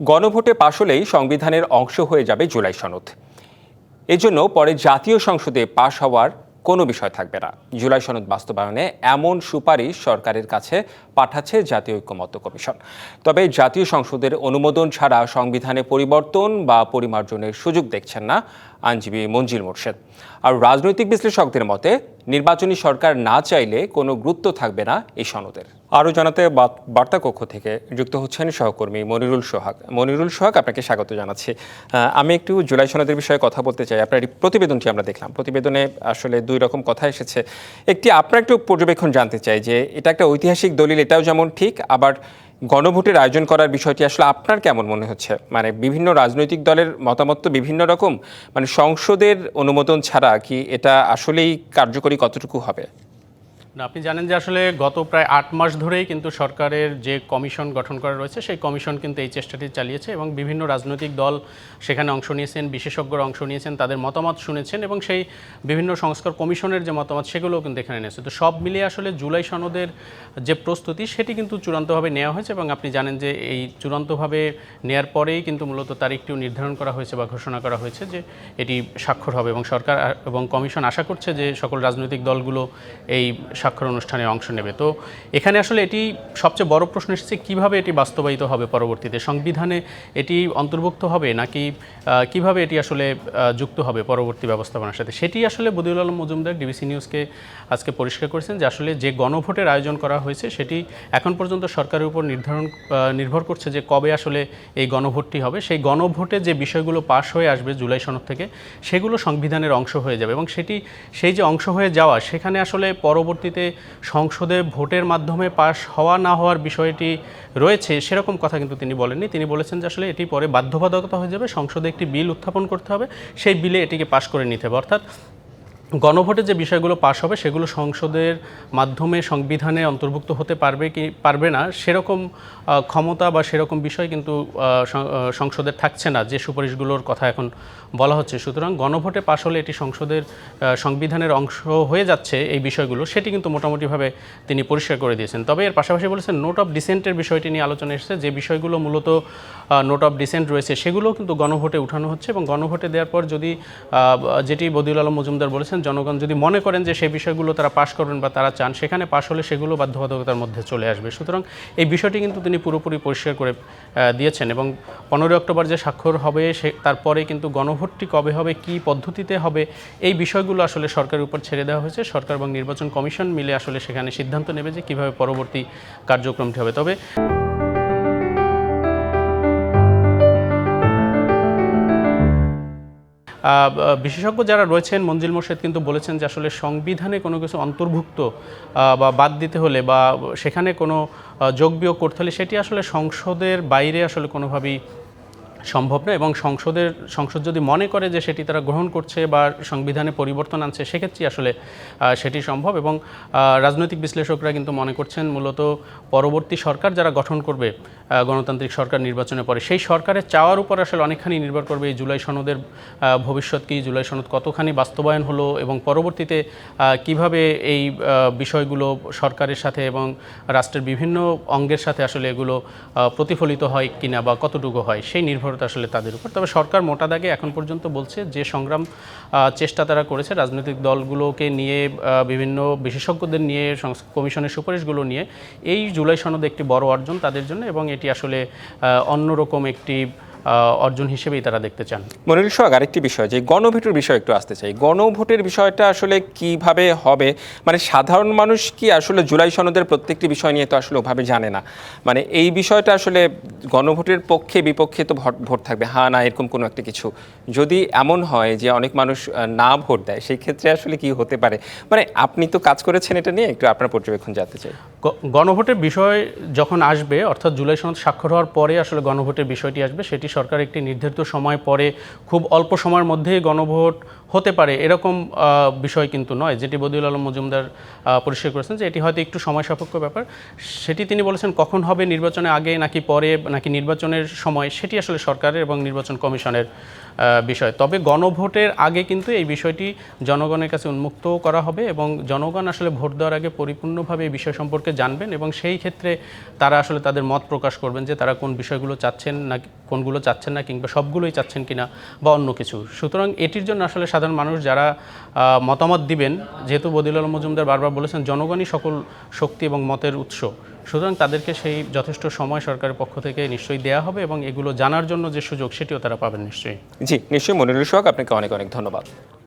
গণভোটে পাশ হলেই সংবিধানের অংশ হয়ে যাবে জুলাই সনদ। এজন্য পরে জাতীয় সংসদে পাশ হওয়ার কোনো বিষয় থাকবে না। জুলাই সনদ বাস্তবায়নে এমন সুপারিশ সরকারের কাছে পাঠাচ্ছে জাতীয় ঐক্যমত্য কমিশন। তবে জাতীয় সংসদের অনুমোদন ছাড়া সংবিধানে পরিবর্তন বা পরিমার্জনের সুযোগ দেখছেন না আইনজীবী মঞ্জিল মোর্শেদ। আর রাজনৈতিক বিশ্লেষকদের মতে, নির্বাচনী সরকার না চাইলে কোনো গুরুত্ব থাকবে না এই সনদের। আরও জানাতে বার্তা কক্ষ থেকে যুক্ত হচ্ছেন সহকর্মী মনিরুল সোহাগ। মনিরুল সোহাগ, আপনাকে স্বাগত জানাচ্ছি। আমি একটু জুলাই সনদের বিষয়ে কথা বলতে চাই। আপনার প্রতিবেদনটি আমরা দেখলাম। প্রতিবেদনে আসলে দুই রকম কথা এসেছে। একটি, আপনার একটু পর্যবেক্ষণ জানতে চাই যে এটা একটা ঐতিহাসিক দলিল, এটাও যেমন ঠিক, আবার গণভোটের আয়োজন করার বিষয়টি আসলে আপনার কেমন মনে হচ্ছে? মানে বিভিন্ন রাজনৈতিক দলের মতামত তো বিভিন্ন রকম। মানে সংসদের অনুমোদন ছাড়া কি এটা আসলেই কার্যকরী কতটুকু হবে? আপনি জানেন যে আসলে গত প্রায় আট মাস ধরেই কিন্তু সরকারের যে কমিশন গঠন করা রয়েছে, সেই কমিশন কিন্তু এই চেষ্টাটি চালিয়েছে এবং বিভিন্ন রাজনৈতিক দল সেখানে অংশ নিয়েছেন, বিশেষজ্ঞরা অংশ নিয়েছেন, তাদের মতামত শুনেছেন এবং সেই বিভিন্ন সংস্কার কমিশনের যে মতামত, সেগুলোও কিন্তু এখানে নিয়েছে তো সব মিলিয়ে আসলে জুলাই সনদের যে প্রস্তুতি, সেটি কিন্তু চূড়ান্তভাবে নেওয়া হয়েছে এবং আপনি জানেন যে এই চূড়ান্তভাবে নেয়ার পরেই কিন্তু মূলত তারিখটিও নির্ধারণ করা হয়েছে বা ঘোষণা করা হয়েছে যে এটি স্বাক্ষর হবে এবং সরকার এবং কমিশন আশা করছে যে সকল রাজনৈতিক দলগুলো এই স্বাক্ষর অনুষ্ঠানে অংশ নেবে। তো এখানে আসলে এটি সবচেয়ে বড় প্রশ্ন এসেছে, কীভাবে এটি বাস্তবায়িত হবে পরবর্তীতে? সংবিধানে এটি অন্তর্ভুক্ত হবে নাকি কীভাবে এটি আসলে যুক্ত হবে পরবর্তী ব্যবস্থাপনার সাথে? সেটি আসলে বদিউল আলম মজুমদার ডিবিসি নিউজকে আজকে পরিষ্কার করেছেন যে আসলে যে গণভোটের আয়োজন করা হয়েছে, সেটি এখন পর্যন্ত সরকারের উপর নির্ধারণ নির্ভর করছে যে কবে আসলে এই গণভোটটি হবে। সেই গণভোটে যে বিষয়গুলো পাশ হয়ে আসবে জুলাই সনদ থেকে, সেগুলো সংবিধানের অংশ হয়ে যাবে এবং সেটি, সেই যে অংশ হয়ে যাওয়া, সেখানে আসলে পরবর্তীতে সংসদে ভোটের মাধ্যমে পাশ হওয়া না হওয়ার বিষয়টি রয়েছে, সেরকম কথা কিন্তু তিনি বলেননি। তিনি বলেছেন যে আসলে এটি পরে বাধ্যবাধকতা হয়ে যাবে, সংসদে একটি বিল উত্থাপন করতে হবে, সেই বিলে এটিকে পাশ করে নিতে হবে। অর্থাৎ গণভোটে যে বিষয়গুলো পাশ হবে, সেগুলো সংসদের মাধ্যমে, সংবিধানে অন্তর্ভুক্ত হতে পারবে কি পারবে না, সেরকম ক্ষমতা বা সেরকম বিষয় কিন্তু সংসদের থাকছে না, যে সুপারিশগুলোর কথা এখন বলা হচ্ছে। সুতরাং গণভোটে পাশ হলে এটি সংসদের সংবিধানের অংশ হয়ে যাচ্ছে এই বিষয়গুলো, সেটি কিন্তু মোটামুটিভাবে তিনি পরিষ্কার করে দিয়েছেন। তবে এর পাশাপাশি বলেছেন, নোট অফ ডিসেন্টের বিষয়টি নিয়ে আলোচনা এসেছে, যে বিষয়গুলো মূলত নোট অফ ডিসেন্ট রয়েছে, সেগুলোও কিন্তু গণভোটে উঠানো হচ্ছে এবং গণভোটে দেওয়ার পর যদি যেটি বদিউল আলম মজুমদার বলেছেন জনগণ যদি মনে করেন যে সেই বিষয়গুলো তারা পাশ করবেন বা তারা চান, সেখানে পাশ হলে সেগুলো বাধ্যবাধকতার মধ্যে চলে আসবে। সুতরাং এই বিষয়টি কিন্তু তিনি পুরোপুরি পরিষ্কার করে দিয়েছেন এবং পনেরোই অক্টোবর যে স্বাক্ষর হবে, সে, তারপরে কিন্তু গণভোটটি কবে হবে, কি পদ্ধতিতে হবে, এই বিষয়গুলো আসলে সরকারের উপর ছেড়ে দেওয়া হয়েছে। সরকার এবং নির্বাচন কমিশন মিলে আসলে সেখানে সিদ্ধান্ত নেবে যে কীভাবে পরবর্তী কার্যক্রমটি হবে। তবে বিশেষজ্ঞ যারা রয়েছেন, মঞ্জিল মোর্শেদ কিন্তু বলেছেন যে আসলে সংবিধানে কোনো কিছু অন্তর্ভুক্ত বা বাদ দিতে হলে বা সেখানে কোনো যোগ বিয়োগ করতে হলে সেটি আসলে সংসদের বাইরে আসলে কোনোভাবেই সম্ভব না এবং সংসদের, সংসদ যদি মনে করে যে সেটি তারা গ্রহণ করছে বা সংবিধানে পরিবর্তন আনছে, সেক্ষেত্রেই আসলে সেটি সম্ভব এবং রাজনৈতিক বিশ্লেষকরা কিন্তু মনে করছেন মূলত পরবর্তী সরকার যারা গঠন করবে গণতান্ত্রিক সরকার নির্বাচনের পরে, সেই সরকারের চাওয়ার উপর আসলে অনেকখানি নির্ভর করবে এই জুলাই সনদের ভবিষ্যৎ কি, জুলাই সনদ কতখানি বাস্তবায়ন হলো এবং পরবর্তীতে কীভাবে এই বিষয়গুলো সরকারের সাথে এবং রাষ্ট্রের বিভিন্ন অঙ্গের সাথে আসলে এগুলো প্রতিফলিত হয় কিনা বা কতটুকু হয়, সেই নির্ভরতা আসলে তাদের উপর। তবে সরকার মোটা দাগে এখন পর্যন্ত বলছে যে সংগ্রাম চেষ্টা তারা করেছে রাজনৈতিক দলগুলোকে নিয়ে বিভিন্ন বিশেষজ্ঞদের নিয়ে কমিশনের সুপারিশগুলো নিয়ে। এই জুলাই সনদ একটি বড় অর্জন তাদের জন্য এবং এটি আসলে অন্যরকম একটি অর্জন হিসেবেই তারা দেখতে চান। মনিরুল সোহাগ আরেকটি বিষয় যে গণভোটের বিষয় একটু আসতে চাই। গণভোটের বিষয়টা আসলে কীভাবে হবে? মানে সাধারণ মানুষ কি আসলে জুলাই সনদের প্রত্যেকটি বিষয় নিয়ে তো আসলে ওভাবে জানে না। মানে এই বিষয়টা আসলে গণভোটের পক্ষে বিপক্ষে তো ভোট ভোট থাকবে। হ্যাঁ না এরকম কোনো একটা কিছু। যদি এমন হয় যে অনেক মানুষ না ভোট দেয় সেই ক্ষেত্রে আসলে কি হতে পারে? মানে আপনি তো কাজ করেছেন এটা নিয়ে একটু আপনার পর্যবেক্ষণ জানতে চাই। গণভোটের বিষয় যখন আসবে অর্থাৎ জুলাই সনদ স্বাক্ষর হওয়ার পরে আসলে গণভোটের বিষয়টি আসবে সেটি সরকার একটি নির্ধারিত সময় পরে খুব অল্প সময়ের মধ্যেই গণভোট হতে পারে, এরকম বিষয় কিন্তু নয়। যেটি বদিউল আলম মজুমদার পরিষ্কার করেছেন যে এটি হয়তো একটু সময় সাপেক্ষ ব্যাপার। সেটি তিনি বলেছেন কখন হবে নির্বাচনে আগে নাকি পরে নাকি নির্বাচনের সময়, সেটি আসলে সরকারের এবং নির্বাচন কমিশনের বিষয়। তবে গণভোটের আগে কিন্তু এই বিষয়টি জনগণের কাছে উন্মুক্ত করা হবে এবং জনগণ আসলে ভোট দেওয়ার আগে পরিপূর্ণভাবে এই বিষয় সম্পর্কে জানবেন এবং সেই ক্ষেত্রে তারা আসলে তাদের মত প্রকাশ করবেন যে তারা কোন বিষয়গুলো চাচ্ছেন না, কোনগুলো চাচ্ছেন না কিংবা সবগুলোই চাচ্ছেন কিনা বা অন্য কিছু। সুতরাং এটির জন্য আসলে সাধারণ মানুষ যারা মতামত দিবেন, যেহেতু বদিল মজুমদার বারবার বলেছেন, জনগণই সকল শক্তি এবং মতের উৎস। সুতরাং তাদেরকে সেই যথেষ্ট সময় সরকারের পক্ষ থেকে নিশ্চয়ই দেওয়া হবে এবং এগুলো জানার জন্য যে সুযোগ, সেটিও তারা পাবেন নিশ্চয়ই। জি, নিশ্চয়ই মনিরুল সোহাগ, আপনাকে অনেক অনেক ধন্যবাদ।